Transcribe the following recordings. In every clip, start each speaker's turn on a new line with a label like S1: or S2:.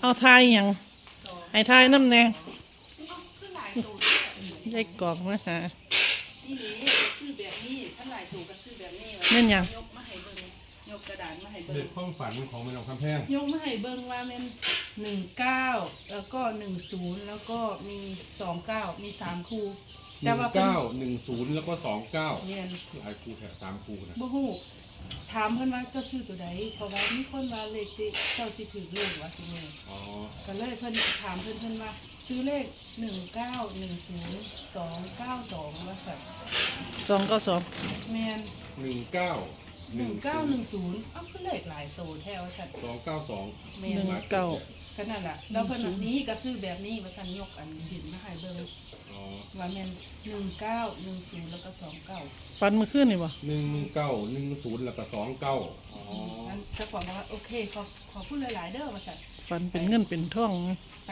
S1: เอาทายหยัง
S2: สอง
S1: ให้ทายน้ำแน่
S2: เอ้าคือหลายตัวเนี่ย
S1: ยายกล่องมาหา
S2: นี่นี่ซื้อแบบนี้ถ้าหลายตัวก็ซื้อแบบนี้
S1: แม่นหยัง
S2: ยกมาให้เบิ่งยกกระดาษมาให้เบิ่
S3: เด็
S2: ง
S3: กความฝันของแม่น้องคำแพง
S2: ยกมาให้เบิ่งว่าแม่นหนึ่งเก้าแล้วก็หนึ่งศูนย์แล้วก็มีสองเก้ามีสามคู่
S3: ห
S2: แต่
S3: นึ่ง
S2: ว่าเพิ่น
S3: เก้าหนึ่งศูนย์แล้วก็สองเก้า
S2: เรียน
S3: หลายครูแค่สามครูนะ
S2: บ่ฮู้ ถามเพิ่นว่าเจ้าซื้อตัวใดเพราะว่ามีคนว่าเลขสิเจ้าสิถือเลขว่าสิแม่
S3: อ๋อ
S2: ก็เลยเพิ่นถามเพิ่นเพิ่นว่า ซื้อเลขหนึ่งเก้าหนึ่งศูนย์สองเก้าสองว่าสัตว์
S1: สองก็สอง
S2: แม่น
S3: หนึ่งเก้า
S2: หนึ่งเก้าหนึ่งศูนย์อ้าวคือเลขหลายโตแท้ว่าสัตว์
S3: สองเก้าสอง
S2: แม่
S1: หนึ่
S2: น
S1: งเก้า
S2: ก็นั่นล่ะแล้วเพิ่นว่านี้ก็ซื้อแบบนี้ว่าสันยกอันดินมาให้เบิ่ง
S3: อ๋อ
S2: ว่าแม่นหนึ่งเก้าหนึ่งศูนย์แล้วก็สองเก้า
S1: ฟันมือขึ้นนี่บ่
S3: หนึ่งเก้าหนึ่งศูนย์แล้วก็สองเก้าอ๋อ
S2: อันเจ้าของบอกว่าโอเคขอขอพูดหลายๆเด้อว่าสัตว์
S1: ฟันเป็นเงินเป็นทอง
S2: ไป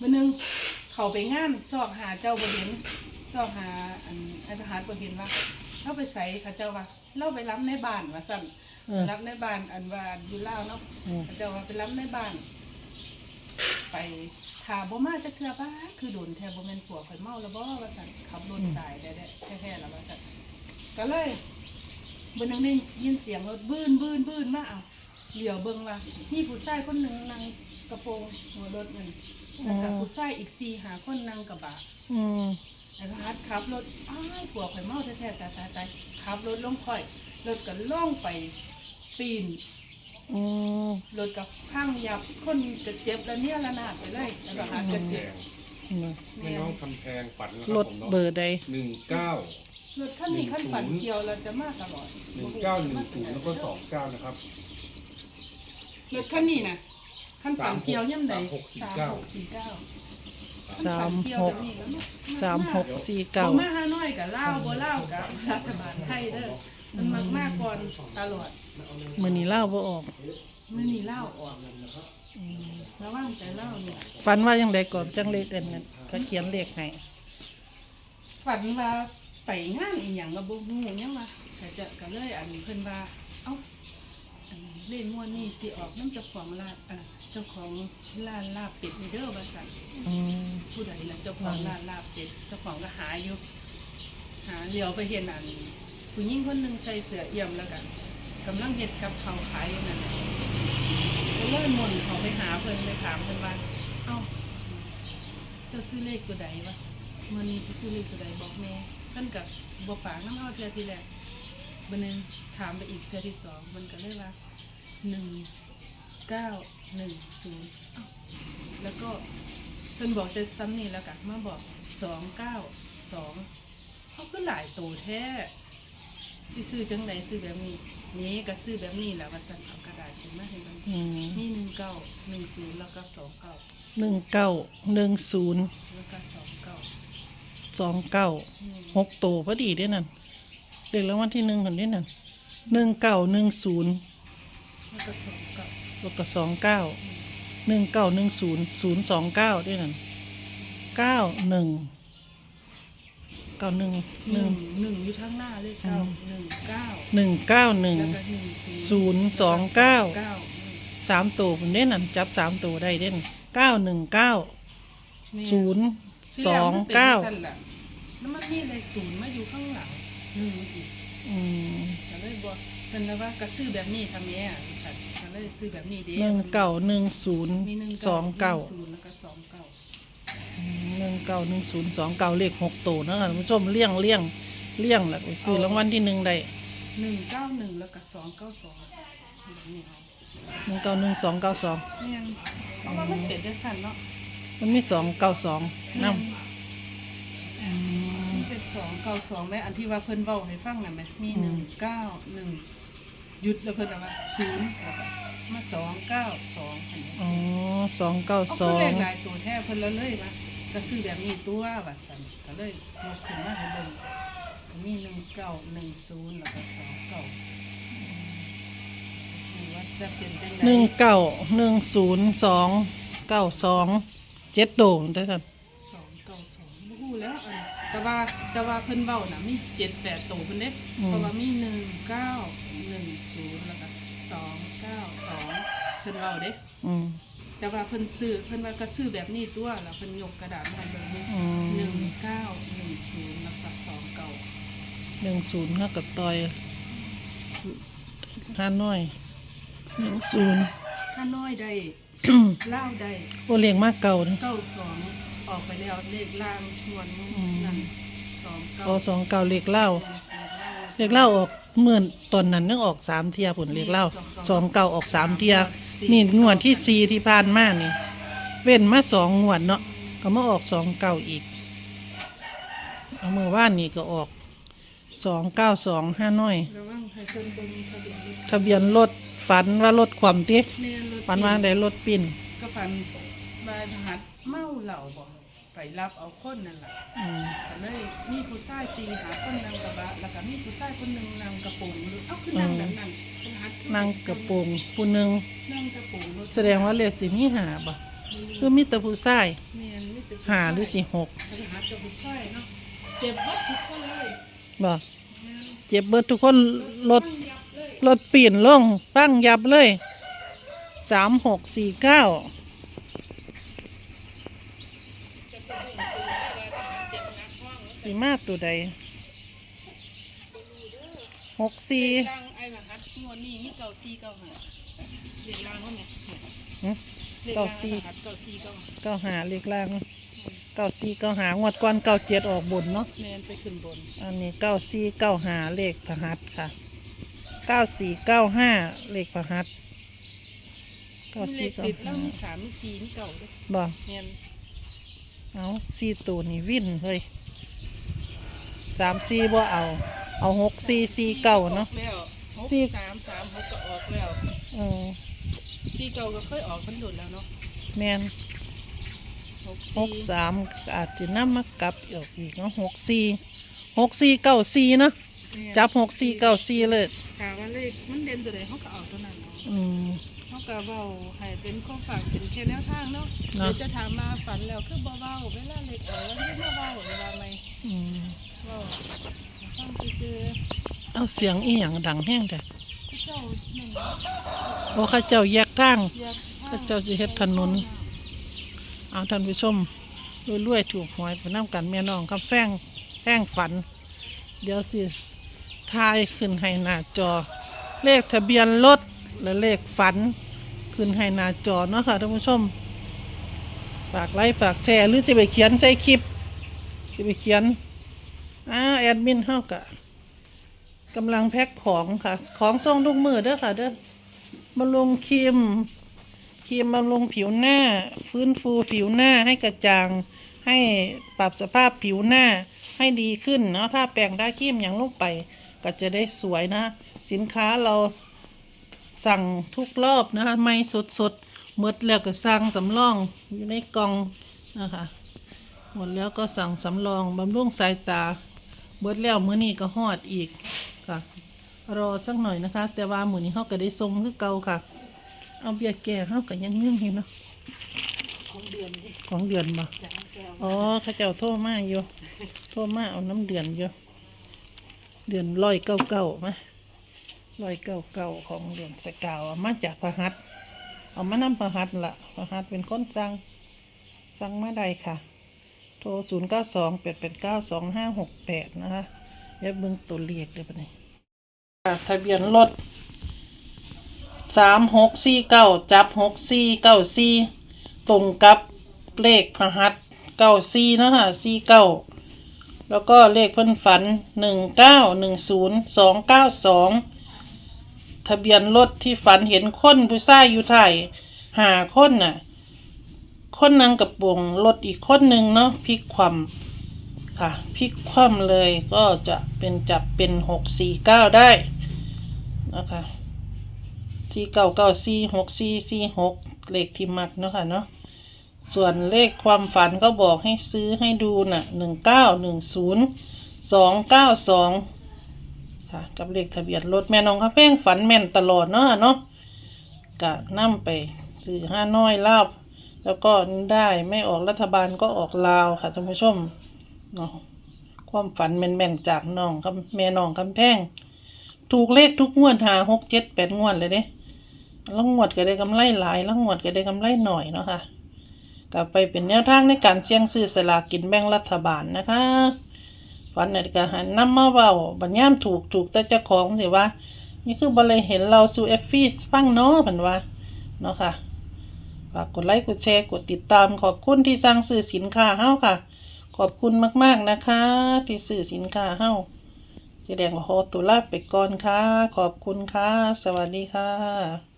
S2: มื้อนึงเขาไปงานซอกหาเจ้าบ่เห็นซอกหาอันไอ้ทหารบ่เห็นว่าเราไปใส่เขาเจ้าว่าเราไปรับในบ้านว่าซั่น
S1: เออ
S2: รับในบ้านอันว่าอยู่ลาวเนาะ
S1: อืม
S2: เขาเจ้าว่าไปรับในบ้าน ไปถาบ่มาจักเทื่อบ้าคือโดนแท้บ่แม่นผัวข่อยเมาแล้วบ่ว่าซั่นขับรถตายได้ๆแท้ๆแล้วว่าซั่นก็เลยบ่นึงได้ยินเสียงรถบื้นบื้นบื้นมาเอาเหลียวเบิ่งว่ามีผู้ชายคนหนึงนั่งกระโปรงหัวรถนั่นแล้วก็ผู้ชายอีก4 5คนนั่งกระบะ
S1: อืม
S2: ไอ้ทหารขับรถอ้ายผัวข่อยเมาแท้ๆตายๆตายขับรถลงค่อยรถก็ล่องไปปีน
S1: อืม
S2: รถกับพังยับคนก็เจ็บแล้วเนี่ยละนาดไปเลยแล้วก็หาก็เจ็บ
S1: น่ะ
S3: แม่น้องคำแพงฝันนะค
S1: ร
S3: รับ
S1: ถ
S3: ผมเนาะ
S1: เบอร์ใด
S3: หนึ่งเก้าร
S2: ถคันนี้คันฝันเกี่ยวเราจะมาตลอด
S3: หนึ่งเก้าหนึ่งศูนย์แล้วก็สองเก้านะครับ
S2: รถคันนี้นะคันฝันเกี่ยวย่ำใด
S3: สามหกสี่เก้า
S2: หกสี่เก้า
S1: สามหกสามหกสี่เก้า
S2: ผมมาฮานอยกับเล่าวบ่เล่าวกับรัฐบาลไทยเด้อมันมากมากก่อนตลอด
S1: มือนี้เล่าบ่ออก
S2: มื้อนี้เล่าวออกระวังใจเล่าวเนี่ย
S1: ฟันว่ายังไดก่อนจังเลขเด่นนั้นเขาเขียนเลขให้
S2: ฝันว่าไปงานอีหยังกับบ่ฮู้หยังว่าก็จะก็เลยอันเพิ่นว่าเอ้าอันเล่นงวดนี้สิออกน้ำเจ้าของร้านอ่าเจ้าของร้านลาบเป็ดนี่เด้อว่าซั่น
S1: อืม
S2: ผู้ใดล่ะเจ้าของร้านลาบเป็ดเจ้าของก็หาอยู่ หาเหลียวไปเห็นอันผู้หญิงคนหนึงใส่เสื้อเอี่ยมแล้วกัน กำลังเฮ็ดกับเขาขายอยู่นั่นน่ะก็เลยมนต์เขาไปหาเพิ่นไปถามเพิ่นว่าเอ้าเจ้าซื้อเลขตัวใดวะมื่อนี้จะซื้อเลขตัวใดบอกแม่ท่านกับบอกปากน้ำเอาเทือทีแรกบันนึงถามไปอีกเทือที่สองมันก็เลยว่าหนึ่งเก้าหนึ่งศูนย์แล้วก็เพิ่นบอกจะซ้ำนี่แล้วกันมาบอกสองเก้าสองเขาก็หลายโตแท้ สิซื้อจังใดซื้อแบบนี้นี่ก็ซื้อแบบนี้แหละว่าสั่นเอากระดาษขึ้นมาให้มัน
S1: อืม
S2: มีหนึ่งเก้าหนึ่งศูนย์แล้วก็สองเก้า
S1: หนึ่งเก้าหนึ่งศูนย์
S2: แล้วก็สองเก้า
S1: สองเก้า
S2: อืม
S1: หกตัวพอดีเด้นั่นเด็กรางวัลที่หนึ่งคนนี้นั่นหนึ่งเก้าหนึ่งศูนย์
S2: แล้วก็สองเก้า
S1: แล้วก็สองเก้าหนึ่งเก้าหนึ่งศูนย์ศูนย์สองเก้าด้วยนั่นเก้าหนึ่งเก้าหนึ่ง
S2: ห
S1: หนึ่
S2: นึ่
S1: ง
S2: งหนึ่งอยู่ข้างหน้าเลขเก้าหนึ่งเก้า
S1: หนึ่งเก้าหนึ่ง
S2: แล้วก็หนึ่ง
S1: ศูนย์สองเก้า
S2: เก้า
S1: สามตัวคนเด่นนั่นจับสามตัวได้เด่นเก้าหนึ่งเก้าศูนย์สองเก้า
S2: แล้วมันมีเลขศูนย์มาอยู่ข้างหลังหนึ่งอีก
S1: อืม
S2: ก็เลยบอกเป็นแล้วว่ากระซื้อแบบนี้ทำไมอะสัตว์ก็เลยซื้อแบบนี้เด้
S1: หนึ่งเก้าหนึ่งศูนย์
S2: มีหนึ่ง
S1: สองเก้า
S2: ศูนย์แล้วก็สองเก้า
S1: หนึ่งเก้าหนึ่งศูนย์สองเก้าเลขหกตัวนะคะท่านผู้ชมเลี่ยงเลี่ยงเลี่ยงแหละไปซื้อรางวัลที่หนึ่งได้
S2: หนึ่งเก้าหนึ่งแล้วก็สองเก้าสองนี่เอา
S1: หนึ่งเก้าหนึ่งสองเก้าสอง
S2: เนี่ยเพราะว่ามันเป็นจังสันเนาะ
S1: มันมีสองเก้าสองน
S2: มันเป็นสองเก้าสองแม่อันที่ว่าเพิ่นเว้าให้ฟังน่ะแม่มีหนึ่งเก้าหนึ่งหยุดแล้วเพิ่นเอาว่าศูนย์แล้วก็มาสองเก้าสองอันนี้ำ
S1: อ๋อสองเก้า
S2: เอา
S1: ส
S2: คือ
S1: อ
S2: เล
S1: ง
S2: ขหลายตัวแท้เพิ่นละเลยว่า ก็ซื้อแบบนี้ตัวว่าซั่นก็เลยยกขึ้นมาให้เบิ่งก็มีหนึ่งเก้าหนึ่งศูนย์แล้วก็สองเก้านี่ว่าจะเป็นจังได
S1: หนึ่งเก้าหนึ่งศูนย์สองเก้าสองเจ็ดตัวได้ท่าน
S2: สองเก้าสองบ่ฮู้แล้วอันแต่ว่าแต่ว่าเพิ่นเว้าน่ะมีเจ็ดแปดตัวเพิ่นเด้เพราะว่ามีหนึ่งเก้าหนึ่งศูนย์แล้วก็สองเก้าสองเพิ่นเว้าเด้
S1: อืม
S2: แต่ว่าเพิ่นซื้อเพิ่นว่าก็ซื้อแบบนี้ตัวแล้วเพิ่นยกกระดาษมาเบิ่งนี่
S1: อื
S2: หนึ่ง
S1: ม
S2: เก้าหนึ่งศูนย์แล้วก็สองเก้า
S1: หนึ่งศูนย์เท่ากับต่อยห้าน้อยหนึ่งศูนย์
S2: ถ้าน้อยได้ เล่าวได้
S1: โอเลี้ยงมากเก่านะ
S2: เก้าสองออกไปแล้วเลขล่างชวนมุ้งนั่นสองเก้า
S1: พอสองเก่าเล็กเล่าเล็กเล่าออกเมื่อนตอนนั้นนึกออกสามเทียผลเล็กเล่าสองเก่าออกสามเทีย นี่งวดที่สี่ที่ผ่านมานี่ เว้นมาสองงวดเนาะก็มาออกสองเก่าอีกเอามือว่านนี่ก็ออกสองเก้าสองห้าน้อย
S2: ระวังให้เพิ่นเบิ่งทะเบียนรถ
S1: ทะเบียนรถฝันว่ารถความติ
S2: แม่นรถ
S1: ฝันว่าได้รถปิ่น
S2: ก็ฝันบายพหัสเมาเหล้าบ่ ไปรับเอาคนนั่นล่ะ
S1: อืม
S2: ก็เลยมีผู้ชายสี่หาคนนั่งกระบะแล้วก็มีผู้ชายคนหนึงนั่งกระโปรงรถเอ้าคือนั่งแบบนั้นพหัส
S1: นั่งกระโปรงผู้หนึ่ง
S2: นั่งกระโปรงรถ
S1: แสดงว่าเลขสิมีหาบ่คือมีแต่ผู้ชาย
S2: แม่นมีแต่ผู้
S1: หาหรือสิหก
S2: พหัสกับผู้ชายเนาะเจ็บบัดทุกคนเลย
S1: บ่
S2: แม่น
S1: เจ็บเบิดทุกคนรถ
S2: ยับเลย
S1: รถปีนลงตั้งยับเลยสามหกสี่เก้า สีมาตัวใดหกสี่
S2: ล่างไอ้พหัสงวดนี้มีเก้าสี่เก้าห้าเรียกล่างว่าไง
S1: หึ
S2: เรียก
S1: เก้า
S2: ล่าง
S1: สี่
S2: พหัสเก้าสี่เก้าห้า
S1: เก้าหาเลขล่างเก้าสี่เก้าหางวดก้อนเก้าเจ็ดออกบนเนาะ
S2: แม่นไปขึ้นบน
S1: อันนี้เก้าสี่เก้าหาเลขพหัสค่ะเก้าสี่เก้าห้าเลขพหัสเก้า
S2: เล
S1: สี่
S2: ข
S1: เก้า
S2: ติดแล้ว
S1: ห้า
S2: มีสามมีสี่มีเก้าด้วย
S1: บ่
S2: แม่น
S1: เอาสี่ตัวนี่วิ่นเฮ้ย สามสี่บ่เอา เอาหกสี่สี่เก้าเนาะ
S2: ออกแล้วหก
S1: สี่
S2: สามสามหกก็ออกแล้ว
S1: เออ
S2: สี่เก้าก็เคยออกมันหลุดแล้วเนาะ
S1: แมน
S2: หก
S1: ห
S2: สี่
S1: กสามอาจจะนำมากลับออกอีกเนาะหกสี่หกสี่เก้าสี่เนาะ
S2: แม่น
S1: จับหกสี่เก้าสี่เลย
S2: ถามว่าเลขมันเด่นตัวไหนเขาก็เอาตัวนั้นเนาะ
S1: อืม
S2: เขาก็เบาให้เป็นข้อฝากเป็นแค่แนวทางเนาะ
S1: เนาะ
S2: เดี๋ยวจะถามมาฝันแล้วคือเบาๆเวลาเล็กออกแล้วไม่เบาๆเวลาไม่
S1: อืม
S2: เบาฟังซื่อ
S1: เอาเสียงอีหยังดังแห้งแต่
S2: ๆผู้เจ้าหนึ่ง
S1: โอ้ข้าเจ้าแยกทาง
S2: อยาก
S1: พระเจ้าสิเฮ็ดถนน เอาท่านผู้ชมรวยๆถูกหวยไปน้ำกันแม่น้องคำแฟงแป้งฝัน เดี๋ยวสิทายขึ้นให้หน้าจอ เลขทะเบียนรถและเลขฝัน ขึ้นให้หน้าจอเนาะค่ะท่านผู้ชม ฝากไลค์ฝากแชร์หรือจะไปเขียนใส่คลิปจะไปเขียน อ่าแอดมินเฮากะกำลังแพ็คของค่ะ ของส่งทุกมือเด้อค่ะ เด้อมาลงครีมครีมบำรุงผิวหน้า ฟื้นฟูผิวหน้าให้กระจ่างให้ปรับสภาพผิวหน้าให้ดีขึ้นเนาะถ้าแปรงได้ครีมอย่างลงไป ก็จะได้สวยนะ สินค้าเราสั่งทุกรอบนะคะไม่สดสดหมดแล้วก็สั่งสำรองอยู่ในกล่องนะคะหมดแล้วก็สั่งสำรองบำรุงสายตา เบิดแล้วมื้อนี้ก็ฮอดอีกค่ะ รอสักหน่อยนะคะ แต่ว่ามื้อนี้เฮาก็ได้ทรงคือเก่าค่ะ เอาเบียร์แก่เฮาก็ยังเงื่อนอยู่เนาะ
S2: ของเดือน
S1: ของเดือนบ่อ๋อข้าเจ้าโทรมากอยู่โทรมากเอาน้ำเดือนอยู่เดือนร้อยเก้าเก้ามาร้อยเก้าเก้าของเดือนสกาวเอามาจากพระหัตเอามานำพระหัตละพระหัตเป็นคนสั่งสั่งมาได้ค่ะ โทรศูนย์เก้าสองแปดแปดเก้าสองห้าหกแปดนะคะเดี๋ยวเบิ่งตัวเลขเดี๋ยวไปนี่ค่ะทะเบียนรถสามหกสี่เก้าจับหกสี่เก้าสี่ตรงกับเลขพหัตถ์เก้าสี่นะคะสี่เก้าแล้วก็เลขเพิ่นฝันหนึ่งเก้าหนึ่งศูนย์สองเก้าสองทะเบียนรถที่ฝันเห็นคนผู้ชายอยู่ไทยหาคนน่ะ คนนั่งกับปวงรถอีกคนหนึ่งเนาะพลิกความค่ะพลิกคว่ำเลยก็จะเป็นจับเป็นหกสี่เก้าได้นะคะสี่เก้าเก้าสี่หกสี่สี่หกเลขที่มักเนาะค่ะเนาะส่วนเลขความฝันก็บอกให้ซื้อให้ดูน่ะหนึ่งเก้าหนึ่งศูนย์สองเก้าสองค่ะ กับเลขทะเบียนรถแม่น้องข้าแป้งฝันแม่นตลอดเนาะเนาะกะนั่ไปซื้อห้าน้อยลาบ แล้วก็ได้ไม่ออกรัฐบาลก็ออกลาวค่ะท่านผู้ชมเนาะความฝันแม่นๆจากน้องกับแม่น้องคำแพงถูกเลขทุกงวดหาหกเจ็ดแปดงวดเลยเด้ลังงวดก็ได้กำไรหลายลังงวดก็ได้กำไรหน่อยเนาะค่ะกลับไปเป็นแนวทางในการเสี่ยงซื้อสลากกินแบ่งรัฐบาลนะคะวันนี้ก็หันน้ำมาเว้าบัญยามถูกถูกแต่เจ้าของสิว่า นี่คือบ่เลยเห็นเราสู่เอฟฟี่ฟังเนาะเพิ่นว่าเนาะค่ะ ฝากกดไลค์กดแชร์กดติดตาม ขอบคุณที่สั่งซื้อสินค้าเฮ้าค่ะ ขอบคุณมากๆนะคะ ที่ซื้อสินค้าเฮ้าเจะแดงขอตัวลาไปก่อนค่ะ ขอบคุณค่ะ สวัสดีค่ะ